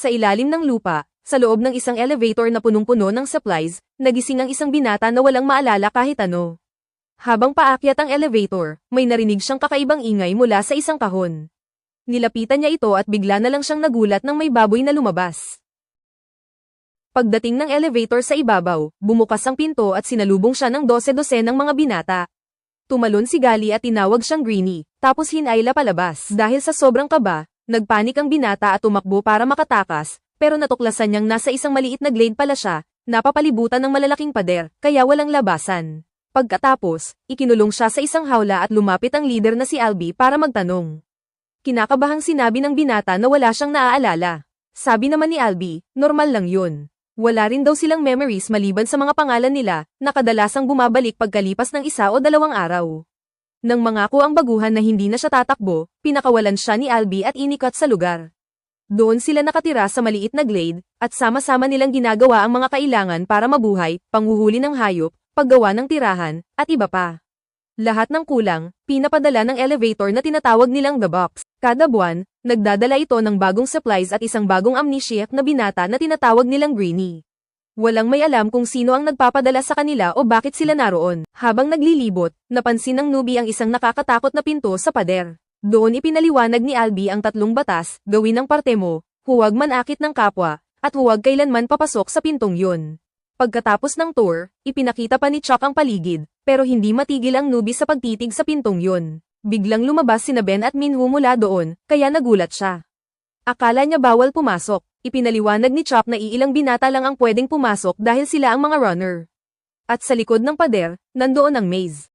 Sa ilalim ng lupa, sa loob ng isang elevator na punong-puno ng supplies, nagising ang isang binata na walang maalala kahit ano. Habang paakyat ang elevator, may narinig siyang kakaibang ingay mula sa isang kahon. Nilapitan niya ito at bigla na lang siyang nagulat nang may baboy na lumabas. Pagdating ng elevator sa ibabaw, bumukas ang pinto at sinalubong siya ng dose-dose ng mga binata. Tumalon si Gali at tinawag siyang Greenie, tapos hinayla palabas. Dahil sa sobrang kaba, nagpanik ang binata at tumakbo para makatakas, pero natuklasan niyang nasa isang maliit na glade pala siya, napapalibutan ng malalaking pader, kaya walang labasan. Pagkatapos, ikinulong siya sa isang hawla at lumapit ang leader na si Albi para magtanong. Kinakabahang sinabi ng binata na wala siyang naaalala. Sabi naman ni Albi, normal lang yun. Wala rin daw silang memories maliban sa mga pangalan nila, na kadalasang bumabalik pagkalipas ng isa o dalawang araw. Nang mangako ang baguhan na hindi na siya tatakbo, pinakawalan siya ni Albi at inikat sa lugar. Doon sila nakatira sa maliit na glade, at sama-sama nilang ginagawa ang mga kailangan para mabuhay, panghuhuli ng hayop, paggawa ng tirahan, at iba pa. Lahat ng kulang, pinapadala ng elevator na tinatawag nilang The Box. Kada buwan, nagdadala ito ng bagong supplies at isang bagong amnesiac na binata na tinatawag nilang Greenie. Walang may alam kung sino ang nagpapadala sa kanila o bakit sila naroon. Habang naglilibot, napansin ng newbie ang isang nakakatakot na pinto sa pader. Doon ipinaliwanag ni Albi ang tatlong batas, gawin ng parte mo, huwag manakit ng kapwa, at huwag kailanman papasok sa pintong yun. Pagkatapos ng tour, ipinakita pa ni Chuck ang paligid, pero hindi matigil ang newbie sa pagtitig sa pintong yun. Biglang lumabas sina Ben at Minhu mula doon, kaya nagulat siya. Akala niya bawal pumasok, ipinaliwanag ni Chuck na iilang binata lang ang pwedeng pumasok dahil sila ang mga runner. At sa likod ng pader, nandoon ang maze.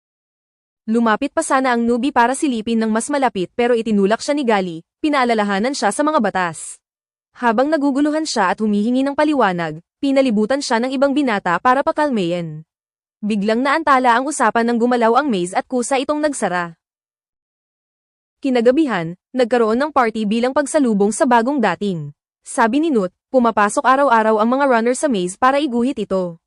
Lumapit pa sana ang newbie para silipin ng mas malapit pero itinulak siya ni Gali, pinaalalahanan siya sa mga batas. Habang naguguluhan siya at humihingi ng paliwanag, pinalibutan siya ng ibang binata para pakalmayin. Biglang naantala ang usapan ng gumalaw ang maze at kusa itong nagsara. Kinagabihan, nagkaroon ng party bilang pagsalubong sa bagong dating. Sabi ni Nut, pumapasok araw-araw ang mga runner sa maze para iguhit ito.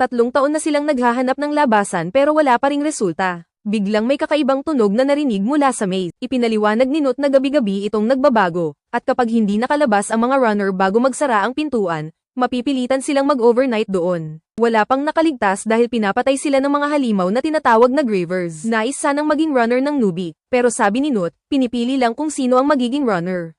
Tatlong taon na silang naghahanap ng labasan pero wala pa ring resulta. Biglang may kakaibang tunog na narinig mula sa maze. Ipinaliwanag ni Nut na gabi-gabi itong nagbabago, at kapag hindi nakalabas ang mga runner bago magsara ang pintuan, mapipilitan silang mag-overnight doon. Wala pang nakaligtas dahil pinapatay sila ng mga halimaw na tinatawag na gravers. Nais sanang maging runner ng newbie, pero sabi ni Nut, pinipili lang kung sino ang magiging runner.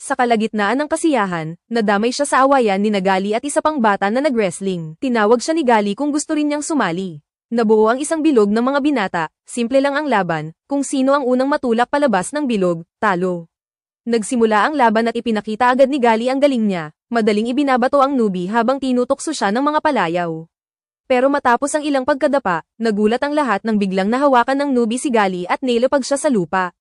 Sa kalagitnaan ng kasiyahan, nadamay siya sa awayan ni Nagali at isa pang bata na nag-wrestling. Tinawag siya ni Gali kung gusto rin niyang sumali. Nabuo ang isang bilog ng mga binata, simple lang ang laban, kung sino ang unang matulak palabas ng bilog, talo. Nagsimula ang laban at ipinakita agad ni Gali ang galing niya, madaling ibinabato ang newbie habang tinutokso siya ng mga palayaw. Pero matapos ang ilang pagkadapa, nagulat ang lahat nang biglang nahawakan ng newbie si Gali at nailapag siya sa lupa.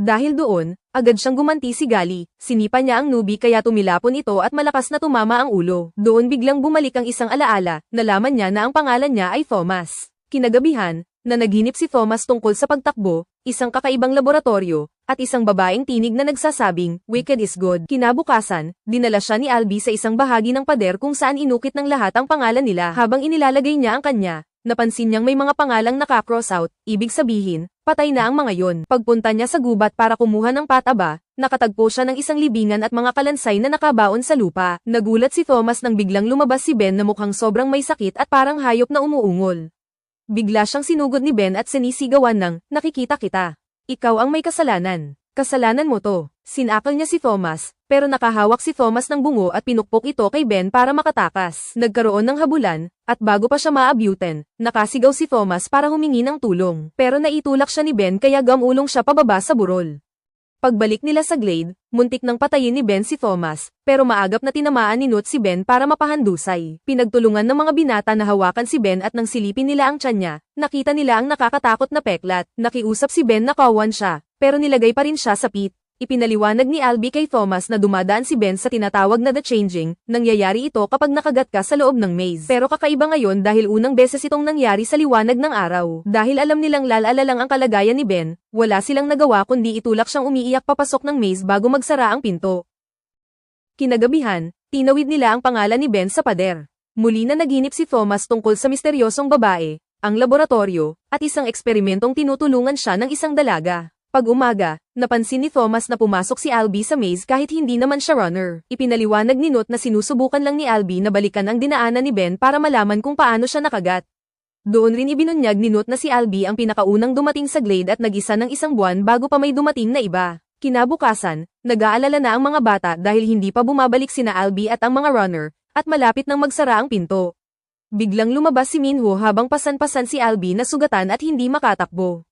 Dahil doon, agad siyang gumanti si Gali, sinipa niya ang newbie kaya tumilapon ito at malakas na tumama ang ulo. Doon biglang bumalik ang isang alaala, nalaman niya na ang pangalan niya ay Thomas. Kinagabihan, na naginip si Thomas tungkol sa pagtakbo, isang kakaibang laboratorio, at isang babaeng tinig na nagsasabing, wicked is good. Kinabukasan, dinala siya ni Albi sa isang bahagi ng pader kung saan inukit ng lahat ang pangalan nila habang inilalagay niya ang kanya. Napansin niyang may mga pangalang naka-cross out, ibig sabihin, patay na ang mga yon. Pagpunta niya sa gubat para kumuha ng pataba, nakatagpo siya ng isang libingan at mga kalansay na nakabaon sa lupa. Nagulat si Thomas nang biglang lumabas si Ben na mukhang sobrang may sakit at parang hayop na umuungol. Bigla siyang sinugod ni Ben at sinisigawan ng, nakikita kita. Ikaw ang may kasalanan. Kasalanan mo to. Sinakal niya si Thomas, pero nakahawak si Thomas ng bungo at pinukpok ito kay Ben para makatakas. Nagkaroon ng habulan, at bago pa siya maabutan, nakasigaw si Thomas para humingi ng tulong. Pero naitulak siya ni Ben kaya gamulong siya pababa sa burol. Pagbalik nila sa glade, muntik nang patayin ni Ben si Thomas, pero maagap na tinamaan ni Nut si Ben para mapahandusay. Pinagtulungan ng mga binata na hawakan si Ben at nang silipin nila ang tiyan niya, nakita nila ang nakakatakot na peklat. Nakiusap si Ben na kawan siya, pero nilagay pa rin siya sa pit. Ipinaliwanag ni Albi kay Thomas na dumadaan si Ben sa tinatawag na The Changing, nangyayari ito kapag nakagat ka sa loob ng maze. Pero kakaiba ngayon dahil unang beses itong nangyari sa liwanag ng araw. Dahil alam nilang lalala lang ang kalagayan ni Ben, wala silang nagawa kundi itulak siyang umiiyak papasok ng maze bago magsara ang pinto. Kinagabihan, tinawid nila ang pangalan ni Ben sa pader. Muli na naginip si Thomas tungkol sa misteryosong babae, ang laboratorio, at isang eksperimentong tinutulungan siya ng isang dalaga. Pag umaga, napansin ni Thomas na pumasok si Albi sa maze kahit hindi naman siya runner. Ipinaliwanag ni Not na sinusubukan lang ni Albi na balikan ang dinaanan ni Ben para malaman kung paano siya nakagat. Doon rin ibinunyag ni Not na si Albi ang pinakaunang dumating sa Glade at nag-isa ng isang buwan bago pa may dumating na iba. Kinabukasan, nag-aalala na ang mga bata dahil hindi pa bumabalik sina Albi at ang mga runner, at malapit nang magsara ang pinto. Biglang lumabas si Minho habang pasan-pasan si Albi na sugatan at hindi makatakbo.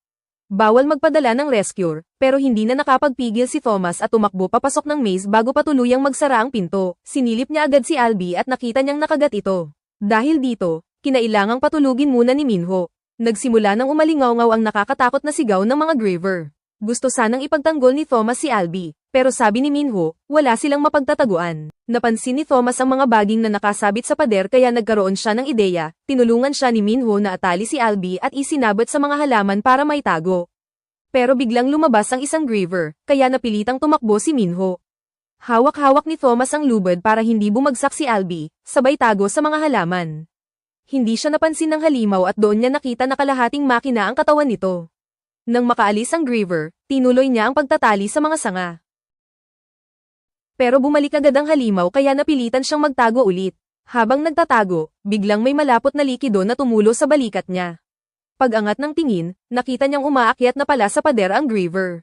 Bawal magpadala ng rescue, pero hindi na nakapagpigil si Thomas at tumakbo papasok ng maze bago pa tuluyang magsara ang pinto. Sinilip niya agad si Albi at nakita niyang nakagat ito. Dahil dito, kinailangang patulugin muna ni Minho. Nagsimula ng umalingaw-ngaw ang nakakatakot na sigaw ng mga Graver. Gusto sanang ipagtanggol ni Thomas si Albi, pero sabi ni Minho, wala silang mapagtataguan. Napansin ni Thomas ang mga baging na nakasabit sa pader kaya nagkaroon siya ng ideya, tinulungan siya ni Minho na atali si Albi at isinabot sa mga halaman para may tago. Pero biglang lumabas ang isang Graver, kaya napilitang tumakbo si Minho. Hawak-hawak ni Thomas ang lubad para hindi bumagsak si Albi, sabay tago sa mga halaman. Hindi siya napansin ng halimaw at doon niya nakita na kalahating makina ang katawan nito. Nang makaalis ang Graver, tinuloy niya ang pagtatali sa mga sanga. Pero bumalik agad ang halimaw kaya napilitan siyang magtago ulit. Habang nagtatago, biglang may malapot na likido na tumulo sa balikat niya. Pag-angat ng tingin, nakita niyang umaakyat na pala sa pader ang Graver.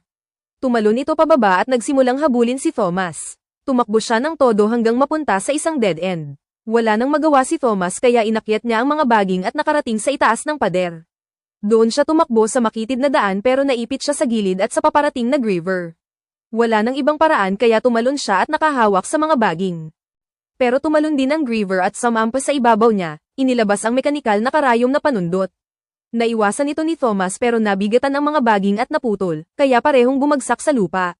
Tumalon ito pababa at nagsimulang habulin si Thomas. Tumakbo siya ng todo hanggang mapunta sa isang dead end. Wala nang magawa si Thomas kaya inakyat niya ang mga baging at nakarating sa itaas ng pader. Doon siya tumakbo sa makitid na daan pero naipit siya sa gilid at sa paparating na Graver. Wala nang ibang paraan kaya tumalon siya at nakahawak sa mga baging. Pero tumalon din ang Graver at sumampas sa ibabaw niya, inilabas ang mekanikal na karayom na panundot. Naiwasan ito ni Thomas pero nabigatan ang mga baging at naputol, kaya parehong bumagsak sa lupa.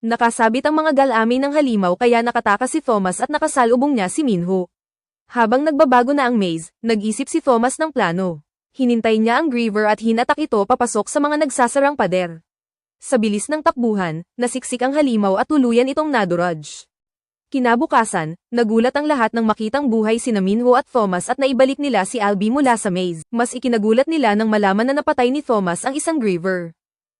Nakasabit ang mga galami ng halimaw kaya nakatakas si Thomas at nakasalubong niya si Minho. Habang nagbabago na ang maze, nag-isip si Thomas ng plano. Hinintay niya ang Griever at hinatak ito papasok sa mga nagsasarang pader. Sa bilis ng takbuhan, nasiksik ang halimaw at tuluyan itong naduraj. Kinabukasan, nagulat ang lahat ng makitang buhay si Minho at Thomas at naibalik nila si Albi mula sa maze. Mas ikinagulat nila nang malaman na napatay ni Thomas ang isang Griever.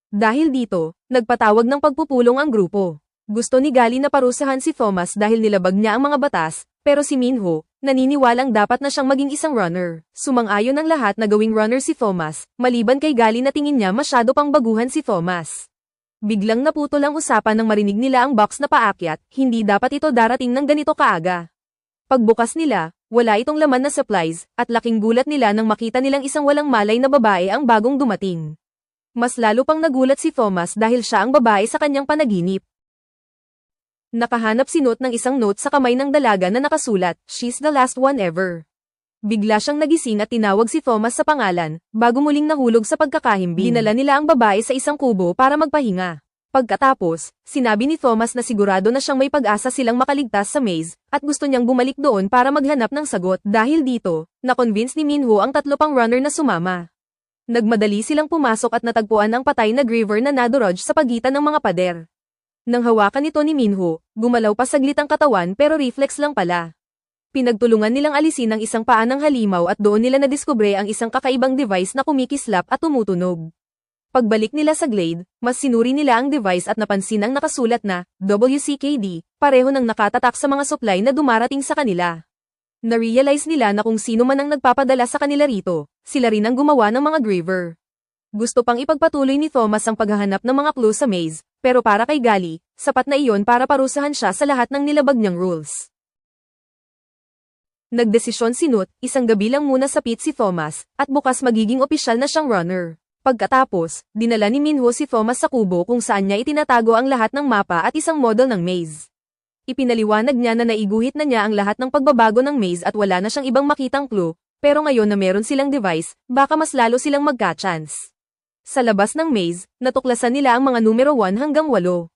Dahil dito, nagpatawag ng pagpupulong ang grupo. Gusto ni Gali na parusahan si Thomas dahil nilabag niya ang mga batas, pero si Minho, naniniwalang dapat na siyang maging isang runner. Sumang-ayon ang lahat na gawing runner si Thomas, maliban kay Gali na tingin niya masyado pang baguhan si Thomas. Biglang naputol ang usapan nang marinig nila ang box na paakyat, hindi dapat ito darating ng ganito kaaga. Pagbukas nila, wala itong laman na supplies, at laking gulat nila nang makita nilang isang walang malay na babae ang bagong dumating. Mas lalo pang nagulat si Thomas dahil siya ang babae sa kanyang panaginip. Nakahanap si Note ng isang note sa kamay ng dalaga na nakasulat, She's the last one ever. Bigla siyang nagising at tinawag si Thomas sa pangalan, bago muling nahulog sa pagkakahimbing. Dinala nila ang babae sa isang kubo para magpahinga. Pagkatapos, sinabi ni Thomas na sigurado na siyang may pag-asa silang makaligtas sa maze, at gusto niyang bumalik doon para maghanap ng sagot. Dahil dito, na-convince ni Minho ang tatlo pang runner na sumama. Nagmadali silang pumasok at natagpuan ang patay na Graver na naduraj sa pagitan ng mga pader. Nang hawakan ito ni Minho, gumalaw pa saglit ang katawan pero reflex lang pala. Pinagtulungan nilang alisin ang isang paa ng halimaw at doon nila nadiskubre ang isang kakaibang device na kumikislap at tumutunog. Pagbalik nila sa Glade, mas sinuri nila ang device at napansin ang nakasulat na WCKD, pareho ng nakatatak sa mga supply na dumarating sa kanila. Na-realize nila na kung sino man ang nagpapadala sa kanila rito, sila rin ang gumawa ng mga Graver. Gusto pang ipagpatuloy ni Thomas ang paghahanap ng mga clues sa maze, pero para kay Gali, sapat na iyon para parusahan siya sa lahat ng nilabag niyang rules. Nagdesisyon si Nut, isang gabi lang muna sa pit si Thomas, at bukas magiging opisyal na siyang runner. Pagkatapos, dinala ni Minho si Thomas sa kubo kung saan niya itinatago ang lahat ng mapa at isang model ng maze. Ipinaliwanag niya na naiguhit na niya ang lahat ng pagbabago ng maze at wala na siyang ibang makitang clue, pero ngayon na meron silang device, baka mas lalo silang magka-chance. Sa labas ng maze, natuklasan nila ang mga numero 1 hanggang 8.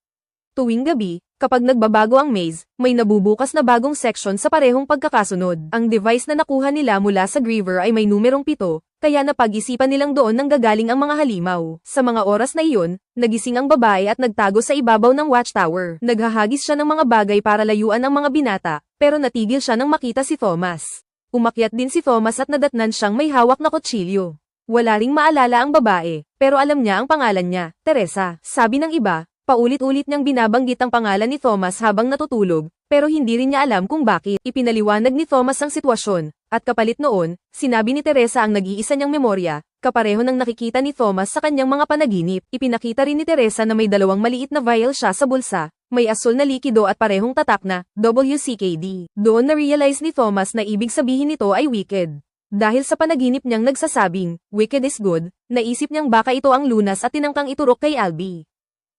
Tuwing gabi, kapag nagbabago ang maze, may nabubukas na bagong section sa parehong pagkakasunod. Ang device na nakuha nila mula sa Griever ay may numerong 7, kaya napag-isipan nilang doon nang gagaling ang mga halimaw. Sa mga oras na iyon, nagising ang babae at nagtago sa ibabaw ng watchtower. Naghahagis siya ng mga bagay para layuan ang mga binata, pero natigil siya nang makita si Thomas. Umakyat din si Thomas at nadatnan siyang may hawak na kutsilyo. Wala ring maalala ang babae, pero alam niya ang pangalan niya, Teresa. Sabi ng iba, paulit-ulit niyang binabanggit ang pangalan ni Thomas habang natutulog, pero hindi rin niya alam kung bakit. Ipinaliwanag ni Thomas ang sitwasyon, at kapalit noon, sinabi ni Teresa ang nag-iisa niyang memorya, kapareho ng nakikita ni Thomas sa kanyang mga panaginip. Ipinakita rin ni Teresa na may dalawang maliit na vial siya sa bulsa, may asul na likido at parehong tatak na, WCKD. Doon na-realize ni Thomas na ibig sabihin nito ay wicked. Dahil sa panaginip niyang nagsasabing, wicked is good, naisip niyang baka ito ang lunas at tinangkang iturok kay Albi.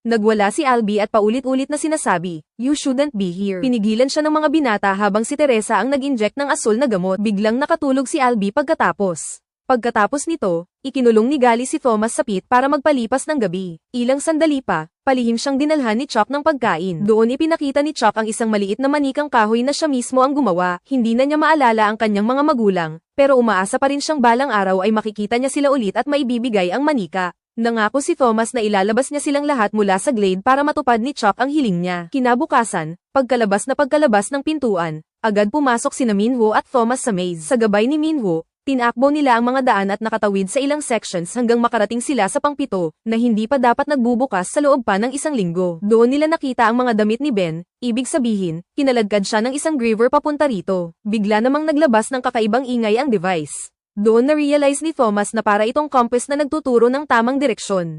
Nagwala si Albi at paulit-ulit na sinasabi, you shouldn't be here. Pinigilan siya ng mga binata habang si Teresa ang nag-inject ng asul na gamot. Biglang nakatulog si Albi pagkatapos. Pagkatapos nito, ikinulong ni Gali si Thomas sa pit para magpalipas ng gabi. Ilang sandali pa, palihim siyang dinalhan ni Chuck ng pagkain. Doon ipinakita ni Chuck ang isang maliit na manikang kahoy na siya mismo ang gumawa. Hindi na niya maalala ang kanyang mga magulang, pero umaasa pa rin siyang balang araw ay makikita niya sila ulit at maibibigay ang manika. Nangako si Thomas na ilalabas niya silang lahat mula sa glade para matupad ni Chuck ang hiling niya. Kinabukasan, pagkalabas na pagkalabas ng pintuan, agad pumasok si Minho at Thomas sa maze. Sa gabay ni Minho, tinakbo nila ang mga daan at nakatawid sa ilang sections hanggang makarating sila sa pangpito, na hindi pa dapat nagbubukas sa loob pa ng isang linggo. Doon nila nakita ang mga damit ni Ben, ibig sabihin, kinaladkad siya ng isang griever papunta rito. Bigla namang naglabas ng kakaibang ingay ang device. Doon na-realize ni Thomas na para itong compass na nagtuturo ng tamang direksyon.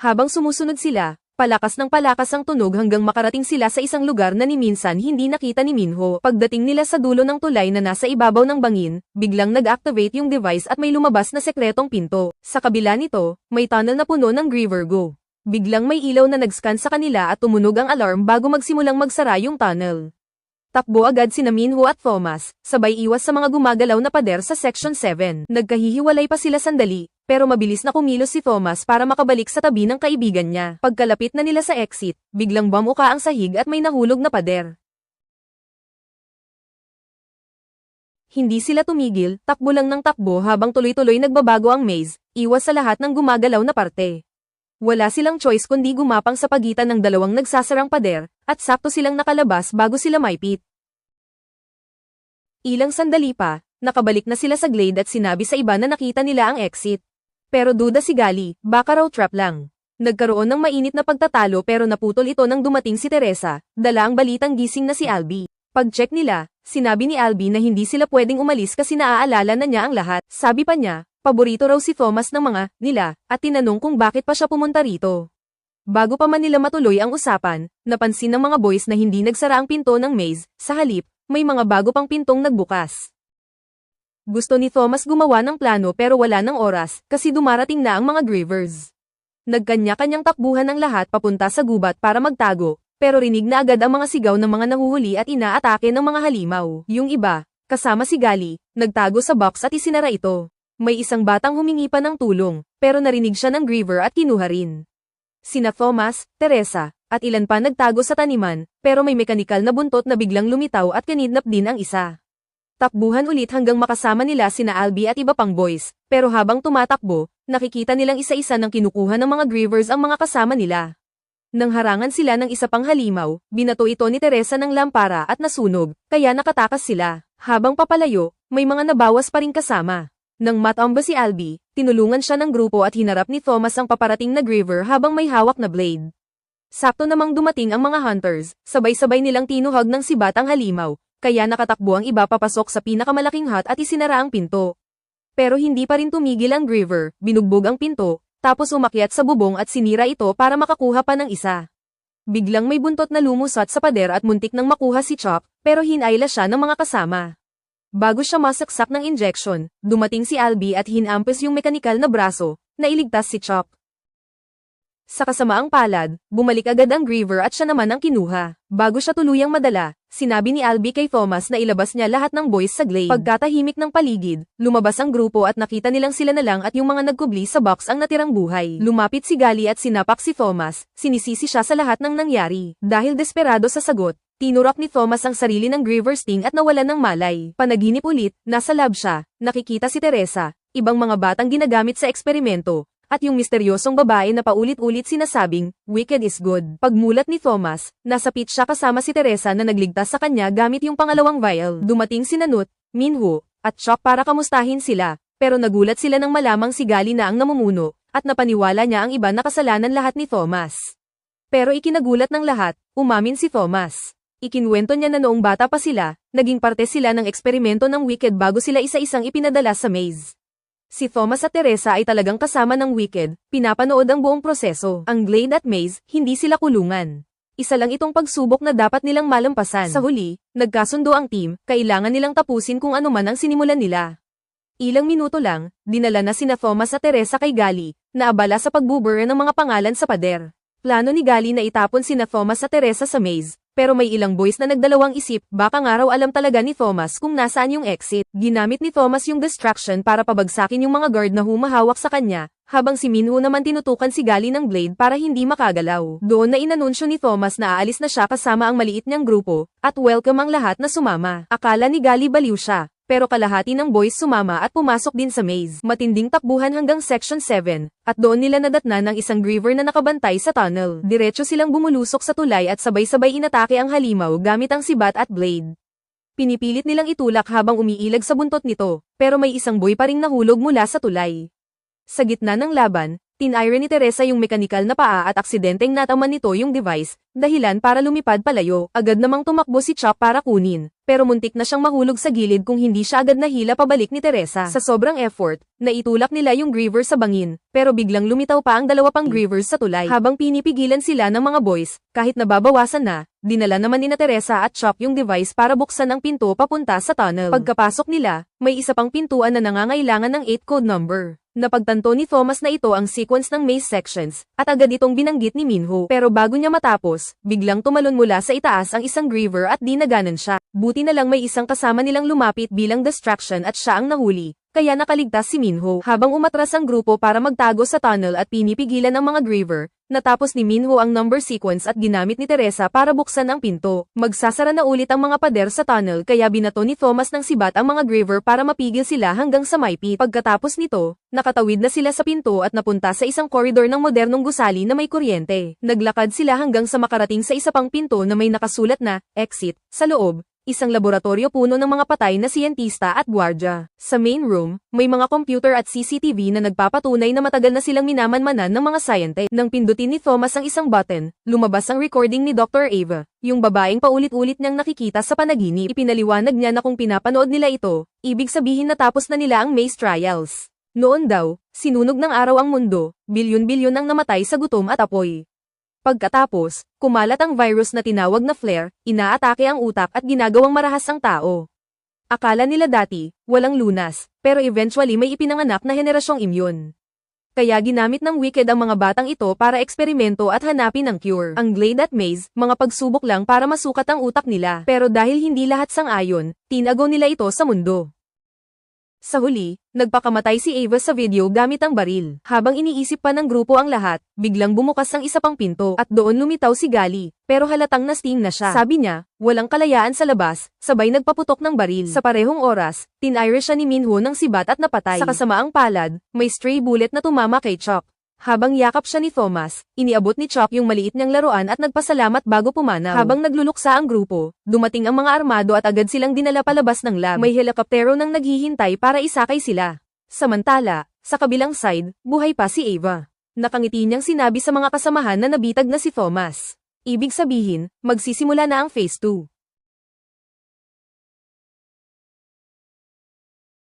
Habang sumusunod sila, palakas ng palakas ang tunog hanggang makarating sila sa isang lugar na ni minsan hindi nakita ni Minho. Pagdating nila sa dulo ng tulay na nasa ibabaw ng bangin, biglang nag-activate yung device at may lumabas na sekretong pinto. Sa kabila nito, may tunnel na puno ng Griever Go. Biglang may ilaw na nag-scan sa kanila at tumunog ang alarm bago magsimulang magsara yung tunnel. Takbo agad si Minho at Thomas, sabay iwas sa mga gumagalaw na pader sa Section 7. Nagkahihiwalay pa sila sandali, pero mabilis na kumilos si Thomas para makabalik sa tabi ng kaibigan niya. Pagkalapit na nila sa exit, biglang bamuka ang sahig at may nahulog na pader. Hindi sila tumigil, takbo lang ng takbo habang tuloy-tuloy nagbabago ang maze, iwas sa lahat ng gumagalaw na parte. Wala silang choice kundi gumapang sa pagitan ng dalawang nagsasarang pader, at sakto silang nakalabas bago sila maipit. Ilang sandali pa, nakabalik na sila sa glade at sinabi sa iba na nakita nila ang exit. Pero duda si Gali, baka raw trap lang. Nagkaroon ng mainit na pagtatalo pero naputol ito nang dumating si Teresa, dala ang balitang gising na si Albi. Pag-check nila, sinabi ni Albi na hindi sila pwedeng umalis kasi naaalala na niya ang lahat. Sabi pa niya, paborito raw si Thomas ng mga nila, at tinanong kung bakit pa siya pumunta rito. Bago pa man nila matuloy ang usapan, napansin ng mga boys na hindi nagsara ang pinto ng maze, sa halip, may mga bago pang pintong nagbukas. Gusto ni Thomas gumawa ng plano pero wala ng oras, kasi dumarating na ang mga grievers. Nagkanya-kanyang takbuhan ng lahat papunta sa gubat para magtago, pero rinig na agad ang mga sigaw ng mga nahuhuli at inaatake ng mga halimaw. Yung iba, kasama si Gali, nagtago sa box at isinara ito. May isang batang humingi pa ng tulong, pero narinig siya ng griever at kinuha rin. Sina Thomas, Teresa, at ilan pa nagtago sa taniman, pero may mekanikal na buntot na biglang lumitaw at kanidnap din ang isa. Takbuhan ulit hanggang makasama nila sina Albi at iba pang boys, pero habang tumatakbo, nakikita nilang isa-isa ng kinukuha ng mga grievers ang mga kasama nila. Nang harangan sila ng isa pang halimaw, binato ito ni Teresa ng lampara at nasunog, kaya nakatakas sila. Habang papalayo, may mga nabawas pa rin kasama. Nang matamba si Albi, tinulungan siya ng grupo at hinarap ni Thomas ang paparating na griever habang may hawak na blade. Sakto namang dumating ang mga hunters, sabay-sabay nilang tinuhag ng si Batang Halimaw, kaya nakatakbo ang iba papasok sa pinakamalaking hut at isinara ang pinto. Pero hindi pa rin tumigil ang Griever, binugbog ang pinto, tapos umakyat sa bubong at sinira ito para makakuha pa ng isa. Biglang may buntot na lumusat sa pader at muntik nang makuha si Chop, pero hinayla siya ng mga kasama. Bago siya masaksak ng injection, dumating si Albi at hinampes yung mekanikal na braso, na iligtas si Chop. Sa kasamaang palad, bumalik agad ang Griever at siya naman ang kinuha. Bago siya tuluyang madala, sinabi ni Albi kay Thomas na ilabas niya lahat ng boys sa glade. Pagkatahimik ng paligid, lumabas ang grupo at nakita nilang sila na lang at yung mga nagkubli sa box ang natirang buhay. Lumapit si Gali at sinapak si Thomas, sinisisi siya sa lahat ng nangyari. Dahil desperado sa sagot, Tinurak ni Thomas ang sarili ng Griever Sting at nawalan ng malay. Panaginip ulit, nasa lab siya, nakikita si Teresa, ibang mga batang ginagamit sa eksperimento, at yung misteryosong babae na paulit-ulit sinasabing, wicked is good. Pagmulat ni Thomas, nasa pit siya kasama si Teresa na nagligtas sa kanya gamit yung pangalawang vial. Dumating si Nanut, Minho, at Chop para kamustahin sila, pero nagulat sila nang malamang si Gali na ang namumuno, at napaniwala niya ang iba na kasalanan lahat ni Thomas. Pero ikinagulat ng lahat, umamin si Thomas. Ikinwento niya na noong bata pa sila, naging parte sila ng eksperimento ng Wicked bago sila isa-isang ipinadala sa maze. Si Thomas at Teresa ay talagang kasama ng Wicked, pinapanood ang buong proseso. Ang Glade at Maze, hindi sila kulungan. Isa lang itong pagsubok na dapat nilang malampasan. Sa huli, nagkasundo ang team, kailangan nilang tapusin kung ano man ang sinimulan nila. Ilang minuto lang, dinala na sina Thomas at Teresa kay Gali, na abala sa pagbubura ng mga pangalan sa pader. Plano ni Gali na itapon sina Thomas at Teresa sa maze, pero may ilang boys na nagdalawang isip, baka nga raw alam talaga ni Thomas kung nasaan yung exit. Ginamit ni Thomas yung distraction para pabagsakin yung mga guard na humahawak sa kanya, habang si Minho naman tinutukan si Gali ng blade para hindi makagalaw. Doon na inanunsyo ni Thomas na aalis na siya kasama ang maliit niyang grupo, at welcome ang lahat na sumama. Akala ni Gali baliw siya, pero kalahati ng boys sumama at pumasok din sa maze. Matinding takbuhan hanggang section 7, at doon nila nadatnan ng isang griever na nakabantay sa tunnel. Diretso silang bumulusok sa tulay at sabay-sabay inatake ang halimaw gamit ang sibat at blade. Pinipilit nilang itulak habang umiilag sa buntot nito, pero may isang boy pa ring nahulog mula sa tulay. Sa gitna ng laban, tinire ni Teresa yung mekanikal na paa at aksidenteng nataman nito yung device, dahilan para lumipad palayo. Agad namang tumakbo si Chop para kunin, pero muntik na siyang mahulog sa gilid kung hindi siya agad nahila pabalik ni Teresa. Sa sobrang effort, naitulak nila yung griever sa bangin, pero biglang lumitaw pa ang dalawa pang grievers sa tulay. Habang pinipigilan sila ng mga boys, kahit nababawasan na, dinala naman ni na Teresa at Chop yung device para buksan ang pinto papunta sa tunnel. Pagkapasok nila, may isa pang pintuan na nangangailangan ng 8 code number. Napagtanto ni Thomas na ito ang sequence ng maze sections, at agad itong binanggit ni Minho. Pero bago niya matapos, biglang tumalon mula sa itaas ang isang griever at di naganan siya. Buti na lang may isang kasama nilang lumapit bilang distraction at siya ang nahuli, kaya nakaligtas si Minho. Habang umatras ang grupo para magtago sa tunnel at pinipigilan ang mga griever, natapos ni Minho ang number sequence at ginamit ni Teresa para buksan ang pinto. Magsasara na ulit ang mga pader sa tunnel kaya binato ni Thomas ng sibat ang mga griever para mapigil sila hanggang sa may pit. Pagkatapos nito, nakatawid na sila sa pinto at napunta sa isang koridor ng modernong gusali na may kuryente. Naglakad sila hanggang sa makarating sa isa pang pinto na may nakasulat na, exit, sa loob, isang laboratorio puno ng mga patay na siyentista at gwardya. Sa main room, may mga computer at CCTV na nagpapatunay na matagal na silang minamanmanan ng mga scientist. Nang pindutin ni Thomas ang isang button, lumabas ang recording ni Dr. Ava, yung babaeng paulit-ulit niyang nakikita sa panaginip. Ipinaliwanag niya na kung pinapanood nila ito, ibig sabihin natapos na nila ang maze trials. Noon daw, sinunog ng araw ang mundo, bilyon-bilyon ang namatay sa gutom at apoy. Pagkatapos, kumalat ang virus na tinawag na flare, inaatake ang utak at ginagawang marahas ang tao. Akala nila dati, walang lunas, pero eventually may ipinanganak na henerasyong immune. Kaya ginamit ng Wicked ang mga batang ito para eksperimento at hanapin ang cure. Ang Glade at Maze, mga pagsubok lang para masukat ang utak nila. Pero dahil hindi lahat sang-ayon, tinago nila ito sa mundo. Sa huli, nagpakamatay si Ava sa video gamit ang baril. Habang iniisip pa ng grupo ang lahat, biglang bumukas ang isa pang pinto at doon lumitaw si Gali. Pero halatang nasting na siya. Sabi niya, walang kalayaan sa labas, sabay nagpaputok ng baril. Sa parehong oras, tinire siya ni Minho ng sibat at napatay. Sa kasamaang palad, may stray bullet na tumama kay Chuck. Habang yakap siya ni Thomas, iniabot ni Chuck yung maliit niyang laruan at nagpasalamat bago pumanaw. Habang nagluluksa ang grupo, dumating ang mga armado at agad silang dinala palabas ng lab. May helikoptero nang naghihintay para isakay sila. Samantala, sa kabilang side, buhay pa si Ava. Nakangiti niyang sinabi sa mga kasamahan na nabitag na si Thomas. Ibig sabihin, magsisimula na ang phase 2.